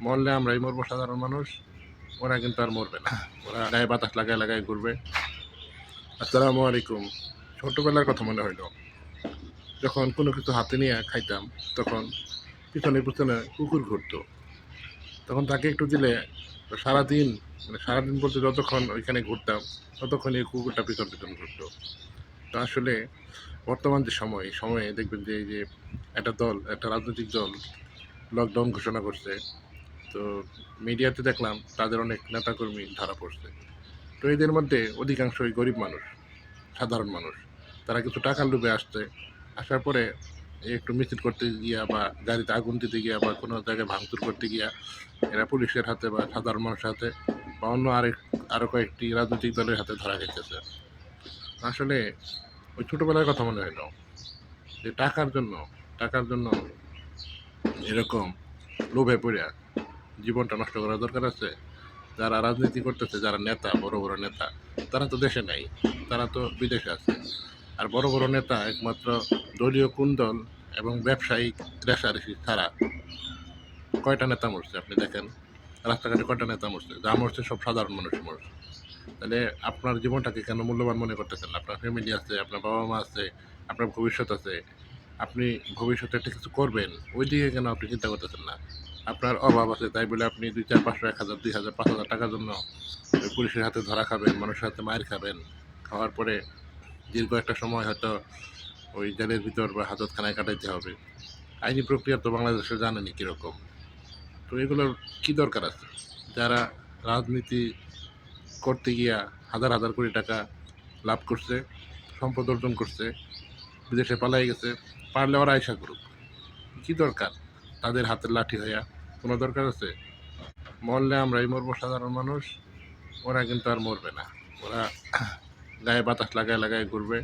মরলে আমরাই মরবো সাধারণ মানুষ। ওরা কিন্তু আর মরবে না। ওরা গায়ে বাতাস লাগায় লাগায় ঘুরবে। আসসালামু আলাইকুম। ছোটবেলার কথা মনে হইল। যখন কোনো কিছু হাতে নিয়ে খাইতাম, তখন পিছনে পিছনে কুকুর ঘুরতো। তখন তাকে একটু দিলে সারাদিন মানে সারাদিন বলতে যতক্ষণ ওইখানে ঘুরতাম, ততক্ষণ এই কুকুরটা পিছন পিছন ঘুরতো। তো আসলে বর্তমান যে সময় সময়ে দেখবেন যে এই যে একটা দল, একটা রাজনৈতিক দল লকডাউন ঘোষণা করছে। তো মিডিয়াতে দেখলাম তাদের অনেক নেতাকর্মী ধরা পড়ছে। তো এদের মধ্যে অধিকাংশই গরিব মানুষ, সাধারণ মানুষ। তারা কিছু টাকার লোভে আসছে, আসার পরে একটু মিছিল করতে গিয়া বা গাড়িতে আগুন দিতে গিয়া বা কোনো জায়গায় ভাঙচুর করতে গিয়া এরা পুলিশের হাতে বা সাধারণ মানুষের হাতে বা অন্য আরেক আরও কয়েকটি রাজনৈতিক দলের হাতে ধরা গেছে আসলে ওই ছোটোবেলার কথা মনে হলো যে টাকার জন্য টাকার জন্য এরকম লোভে পড়ে জীবনটা নষ্ট করার দরকার আছে। যারা রাজনীতি করতেছে, যারা নেতা, বড় বড় নেতা, তারা তো দেশে নাই, তারা তো বিদেশে আছে। আর বড় বড় নেতা একমাত্র দলীয় কুন্দল এবং ব্যবসায়িক রেশারেশি ছাড়া কয়টা নেতা মরছে আপনি দেখেন? রাস্তাঘাটে কয়টা নেতা মরছে? যা মরছে সব সাধারণ মানুষ মরছে। তাহলে আপনার জীবনটাকে কেন মূল্যবান মনে করতেছেন? আপনার ফ্যামিলি আছে, আপনার বাবা মা আছে, আপনার ভবিষ্যৎ আছে। আপনি ভবিষ্যতে একটা কিছু করবেন ওই দিকে কেন আপনি চিন্তা করতেছেন না? আপনার অভাব আছে, তাই বলে আপনি দুই চার পাঁচশো, এক হাজার, দুই হাজার, পাঁচ হাজার টাকার জন্য পুলিশের হাতে ধরা খাবেন, মানুষের হাতে মায়ের খাবেন। খাওয়ার পরে দীর্ঘ একটা সময় হয়তো ওই জেলের ভিতর বা হাজতখানায় কাটাইতে হবে। আইনি প্রক্রিয়া তো বাংলাদেশে জানেনি কীরকম। তো এগুলোর কী দরকার আছে? যারা রাজনীতি করতে গিয়া হাজার হাজার কোটি টাকা লাভ করছে, সম্পদ অর্জন করছে, বিদেশে পালাই গেছে, পারলে ওরা আয়সা করুক। কী দরকার? তাদের হাতের লাঠি হইয়া কোনো দরকার আছে? মরলে আমরাই মরবো, সাধারণ মানুষ। ওরা কিন্তু আর মরবে না। ওরা গায়ে বাতাস লাগায় লাগায় ঘুরবে।